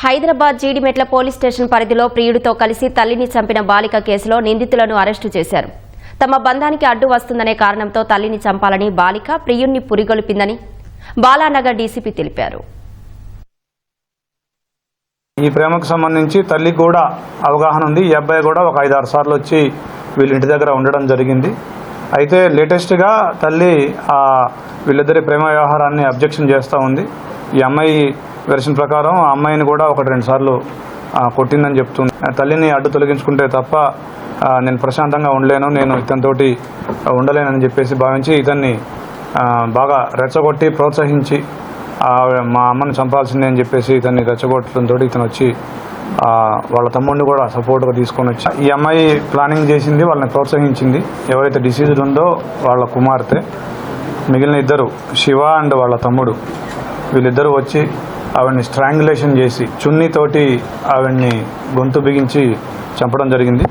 Hyderabad Jeedimetla police station పరిధిలో ప్రియుడితో కలిసి తల్లిని చంపిన బాలిక కేసులో నిందితులను అరెస్టు చేశారు. తమ బంధానికి అడ్డు వస్తుందనే కారణంతో తల్లిని చంపాలని బాలిక ప్రియుణ్ణి పురిగొల్పిందని బాలానగర్ డీసీపీ తెలిపారు. ఈ ప్రేమకు సంబంధించి తల్లికి కూడా అవగాహన ఉంది. ఈ అబ్బాయి కూడా ఒక ఐదు ఆరు సార్లు వచ్చి వీళ్ళ ఇంటి దగ్గర ఉండడం జరిగింది. అయితే లేటెస్ట్గా తల్లి ఆ వీళ్ళిద్దరి ప్రేమ వ్యవహారాన్ని అబ్జెక్షన్ చేస్తూ ఉంది. ఈ అమ్మాయి వెర్షన్ ప్రకారం ఆ అమ్మాయిని కూడా ఒకటి రెండు సార్లు కొట్టిందని చెప్తుంది. ఆ తల్లిని అడ్డు తొలగించుకుంటే తప్ప నేను ప్రశాంతంగా ఉండలేను నేను ఇతనితోటి ఉండలేనని చెప్పేసి భావించి ఇతన్ని బాగా రెచ్చగొట్టి ప్రోత్సహించి మా అమ్మని చంపాల్సిందే అని చెప్పేసి ఇతన్ని రెచ్చగొట్టడంతో ఇతను వచ్చి వాళ్ళ తమ్ముడిని కూడా సపోర్ట్గా తీసుకొని వచ్చి ఈ అమ్మాయి ప్లానింగ్ చేసింది వాళ్ళని ప్రోత్సహించింది. ఎవరైతే డిసీజ్డ్ ఉందో వాళ్ళ కుమార్తె మిగిలిన ఇద్దరు శివ అండ్ వాళ్ళ తమ్ముడు వీళ్ళిద్దరూ వచ్చి ఆవిడ్ని స్ట్రాంగులేషన్ చేసి చున్నీతోటి ఆవిడ్ని గొంతు బిగించి చంపడం జరిగింది.